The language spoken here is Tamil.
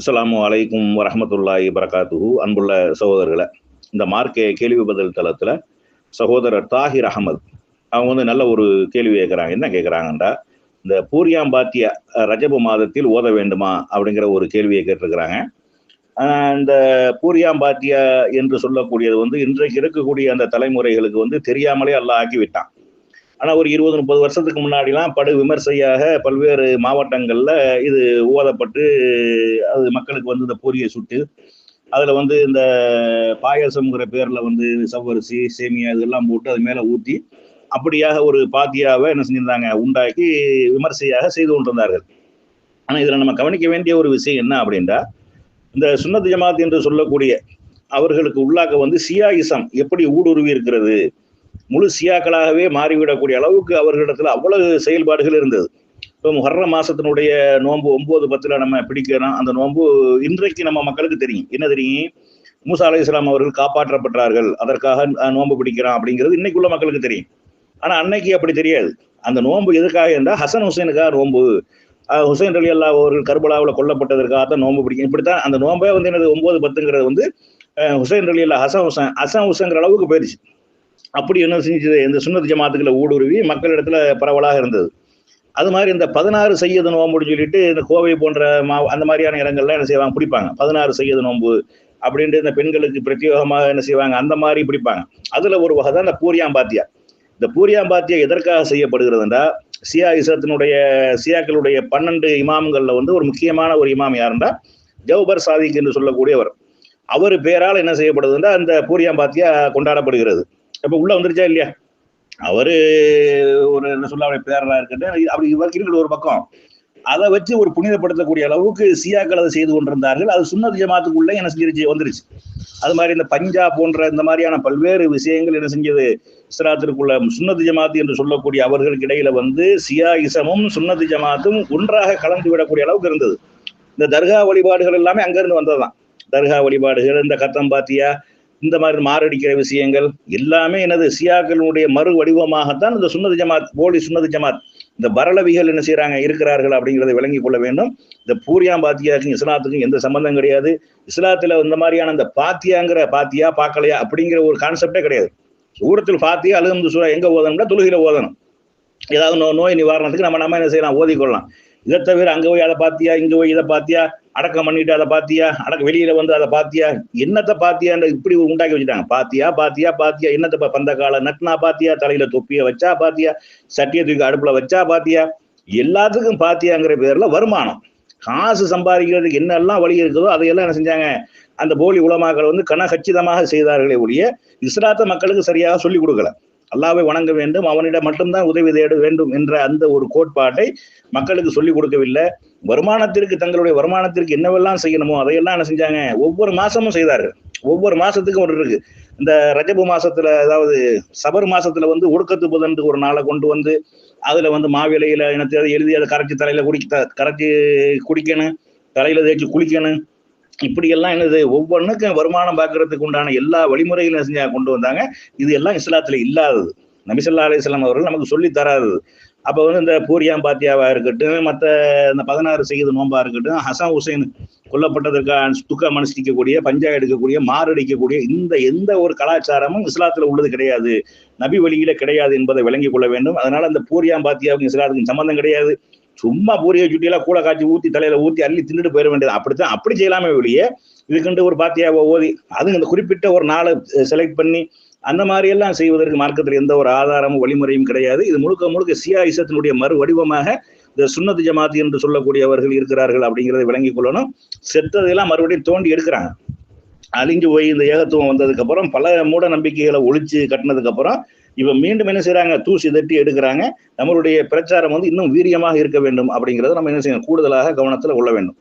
அஸ்லாம் வலைக்கும் வரஹமத்துல்லாஹி வரகாத்துஹு அன்புள்ள சகோதரர்களை இந்த மார்க்கே கேள்வி பதில் தளத்தில் சகோதரர் தாஹிர் அகமது அவங்க வந்து நல்ல ஒரு கேள்வி கேட்குறாங்க. என்ன கேட்குறாங்கன்றா இந்த பூரியாம்பாத்திய ரஜபு மாதத்தில் ஓத வேண்டுமா அப்படிங்கிற ஒரு கேள்வியை கேட்டிருக்கிறாங்க. இந்த பூரியாம்பாத்திய என்று சொல்லக்கூடியது வந்து இன்றைக்கு இருக்கக்கூடிய அந்த தலைமுறைகளுக்கு வந்து தெரியாமலே அல்லாஹ் ஆக்கிவிட்டான் ஆனால் ஆனா ஒரு இருபது முப்பது வருஷத்துக்கு முன்னாடிலாம் படு விமர்சையாக பல்வேறு மாவட்டங்கள்ல இது ஓதப்பட்டு அது மக்களுக்கு வந்து இந்த பூரியை சுட்டு அதுல வந்து இந்த பாயசம்ங்கிற பேர்ல வந்து சவ்வரிசி சேமியா இதெல்லாம் போட்டு அது மேல ஊத்தி அப்படியாக ஒரு பாத்தியாவை என்ன செஞ்சிருந்தாங்க? உண்டாக்கி விமர்சையாக செய்து கொண்டிருந்தார்கள். ஆனா இதுல நம்ம கவனிக்க வேண்டிய ஒரு விஷயம் என்ன அப்படின்னா இந்த சுன்னத் ஜமாத் என்று சொல்லக்கூடிய அவர்களுக்கு உள்ளாக்க வந்து சியாயிசம் எப்படி ஊடுருவி இருக்கிறது? முழு சியாக்களாகவே மாறிவிடக்கூடிய அளவுக்கு அவர்களிடத்துல அவ்வளவு செயல்பாடுகள் இருந்தது. இப்போ முஹர்ர மாசத்தினுடைய நோன்பு ஒன்பது பத்துல நம்ம பிடிக்கிறோம் அந்த நோன்பு இன்றைக்கு நம்ம மக்களுக்கு தெரியும். என்ன தெரியும்? மூசா அலி இஸ்லாம் அவர்கள் காப்பாற்றப்பட்டார்கள். அதற்காக நோன்பு பிடிக்கிறான் அப்படிங்கிறது இன்னைக்குள்ள மக்களுக்கு தெரியும். ஆனா அன்னைக்கு அப்படி தெரியாது. அந்த நோன்பு எதுக்காக இருந்தால் ஹசன் ஹுசைனுக்காக நோன்பு. ஹுசைன் அலி அல்லா அவர்கள் கர்பலாவில் கொல்லப்பட்டதற்காக தான் நோன்பு பிடிக்கும் இப்படித்தான் அந்த நோன்பே வந்து என்னது ஒன்பது பத்துங்கிறது வந்து ஹுசைன் அலி அல்லா ஹசன் ஹுசன் ஹசன் ஹுசங்கிற அளவுக்கு போயிடுச்சு அப்படி என்ன செஞ்சது? இந்த சுண்ணத் ஜமாத்துக்களை ஊடுருவி மக்களிடத்துல பரவலாக இருந்தது. அது மாதிரி இந்த பதினாறு செய்யது நோம்புன்னு சொல்லிட்டு இந்த கோவை போன்ற மா அந்த மாதிரியான இடங்கள்லாம் என்ன செய்வாங்க? பிடிப்பாங்க. பதினாறு செய்யது நோம்பு அப்படின்ட்டு இந்த பெண்களுக்கு பிரத்யேகமாக என்ன செய்வாங்க? அந்த மாதிரி பிடிப்பாங்க. அதுல ஒரு வகை தான் இந்த பூரியாம்பாத்தியா. இந்த பூரியாம்பாத்தியா எதற்காக செய்யப்படுகிறதுண்டா? சியா இசத்தினுடைய சியாக்களுடைய பன்னெண்டு இமாம்கள்ல வந்து ஒரு முக்கியமான ஒரு இமாம் யாருண்டா? ஜவுபர் சாதிக் என்று சொல்லக்கூடியவர். அவர் பேரால் என்ன செய்யப்படுதுன்னா அந்த பூரியாம்பாத்தியா கொண்டாடப்படுகிறது. இப்ப உள்ள வந்துருச்சா இல்லையா? அவரு ஒரு என்ன சொல்ல அவருடைய பேரலா இருக்கட்டும் அப்படி இவருக்கு இருக்கிற ஒரு பக்கம். அதை வச்சு ஒரு புனிதப்படுத்தக்கூடிய அளவுக்கு சியாக்கள் அதை செய்து கொண்டிருந்தார்கள். அது சுண்ணத் ஜமாத்துக்குள்ளே என்ன செஞ்சிருச்சு? வந்துருச்சு. அது மாதிரி இந்த பஞ்சா போன்ற இந்த மாதிரியான பல்வேறு விஷயங்கள் என்ன செஞ்சது? இஸ்ராத்திற்குள்ள சுண்ணத் ஜமாத்து என்று சொல்லக்கூடிய அவர்களுக்கு இடையில வந்து சியா இசமும் சுண்ணத் ஜமாத்தும் ஒன்றாக கலந்து விடக்கூடிய அளவுக்கு இருந்தது. இந்த தர்கா வழிபாடுகள் எல்லாமே அங்கிருந்து வந்ததுதான். தர்கா வழிபாடுகள் இந்த கத்தம்பாத்தியா இந்த மாதிரி மாரடிக்கிற விஷயங்கள் எல்லாமே எனது சியாக்களுடைய மறு வடிவமாகத்தான் இந்த சுண்ணது ஜமாத் போலி சுண்ணது ஜமாத். இந்த பரளவிகள் என்ன செய்யறாங்க இருக்கிறார்கள் அப்படிங்கிறத விளங்கி கொள்ள வேண்டும். இந்த பூரியாம் பாத்தியாக்கும் இஸ்லாத்துக்கும் எந்த சம்பந்தம் கிடையாது. இஸ்லாத்துல இந்த மாதிரியான இந்த பாத்தியாங்கிற பாத்தியா பாக்கலையா அப்படிங்கிற ஒரு கான்செப்டே கிடையாது. சூரத்தில் பாத்தியா அழுந்து சூறா எங்க ஓதணும்னா தொழுகையில ஓதணும். ஏதாவது நோய் நிவாரணத்துக்கு நம்ம நம்ம என்ன செய்யலாம் ஓதிக்கொள்ளலாம். இதை தவிர அங்க போய் அதை பாத்தியா இங்க போய் இதை பாத்தியா? அடக்கம் பண்ணிட்டு அதை பாத்தியா? அடக்க வெளியில வந்து அதை பாத்தியா? என்னத்தை பாத்தியான்ற இப்படி உண்டாக்கி வச்சுட்டாங்க. பாத்தியா பாத்தியா பாத்தியா. என்னத்தை பந்த கால நட்னா பாத்தியா? தலையில தொப்பிய வச்சா பாத்தியா? சட்டியை தூக்கி அடுப்புல வச்சா பாத்தியா? எல்லாத்துக்கும் பாத்தியாங்கிற பேர்ல வருமானம். காசு சம்பாதிக்கிறதுக்கு என்னெல்லாம் வழி இருக்குதோ அதையெல்லாம் என்ன செஞ்சாங்க? அந்த போலி உலமாக்கள் வந்து கனகச்சிதமாக செய்தார்களே ஒழிய இஸ்லாத்த மக்களுக்கு சரியாக சொல்லிக் கொடுக்கல. அல்லாவை வணங்க வேண்டும் அவனிடம் மட்டும்தான் உதவி தேட வேண்டும் என்ற அந்த ஒரு கோட்பாட்டை மக்களுக்கு சொல்லிக் கொடுக்கவில்லை. வருமானத்திற்கு தங்களுடைய வருமானத்திற்கு என்னவெல்லாம் செய்யணுமோ அதையெல்லாம் என்ன செஞ்சாங்க? ஒவ்வொரு மாசமும் செய்தார்கள் ஒவ்வொரு மாசத்துக்கும் ஒரு இருக்கு. இந்த ரஜபு மாசத்துல அதாவது சபர் மாசத்துல வந்து ஒடுக்கத்து புதன்று ஒரு நாளை கொண்டு வந்து அதுல வந்து மாவிலையில எனக்கு எழுதி அதை கரைச்சி தலையில குடிக்க கரைச்சி குடிக்கணும் தலையில தேய்ச்சி குளிக்கணும். இப்படியெல்லாம் என்னது? ஒவ்வொன்றுக்கும் வருமானம் பார்க்கறதுக்கு உண்டான எல்லா வழிமுறைகளும் செஞ்சா கொண்டு வந்தாங்க. இது எல்லாம் இஸ்லாத்துல இல்லாதது. நபிசல்லா அலிஸ்லாம் அவர்கள் நமக்கு சொல்லி தராது அப்ப வந்து இந்த பூரியாம் பாத்தியாவா இருக்கட்டும் மற்ற இந்த பதினாறு செய்து நோம்பா இருக்கட்டும் ஹசன் ஹுசைன் கொல்லப்பட்டதற்கான துக்கம் அனுஷ்டிக்கக்கூடிய பஞ்சா எடுக்கக்கூடிய மாரடிக்கக்கூடிய இந்த எந்த ஒரு கலாச்சாரமும் இஸ்லாத்துல உள்ளது கிடையாது. நபி வழியில கிடையாது என்பதை விளங்கிக் கொள்ள வேண்டும். அதனால அந்த பூரியாம் பாத்தியாவுக்கும் இஸ்லாத்துக்கும் சம்பந்தம் கிடையாது. சும்மா பூரியை சுட்டியெல்லாம் கூட காய்ச்சி ஊத்தி தலையில ஊத்தி அள்ளி தின்னுட்டு போயிட வேண்டியது. அப்படித்தான் அப்படி செய்யலாமே வெளியே இதுக்குண்டு ஒரு பாத்தியாவை ஓதி அது இந்த குறிப்பிட்ட ஒரு நாளை செலக்ட் பண்ணி அந்த மாதிரி எல்லாம் செய்வதற்கு மார்க்கத்தில் எந்த ஒரு ஆதாரமும் வழிமுறையும் கிடையாது. இது முழுக்க முழுக்க சியா இசத்தினுடைய மறு வடிவமாக இந்த சுண்ணத்து ஜமாத்தி என்று சொல்லக்கூடியவர்கள் இருக்கிறார்கள் அப்படிங்கிறத விளங்கிக் கொள்ளணும். செத்ததெல்லாம் மறுபடியும் தோண்டி எடுக்கிறாங்க. அழிஞ்சு போய் இந்த ஏகத்துவம் வந்ததுக்கு அப்புறம் பல மூட நம்பிக்கைகளை ஒழிச்சு கட்டினதுக்கு அப்புறம் இவ மீண்டும் என்ன செய்யறாங்க தூசி தட்டி எடுக்கிறாங்க. நம்மளுடைய பிரச்சாரம் வந்து இன்னும் வீரியமாக இருக்க வேண்டும் அப்படிங்கிறத நம்ம என்ன செய்யணும்? கூடுதலாக கவனத்துல கொள்ள வேண்டும்.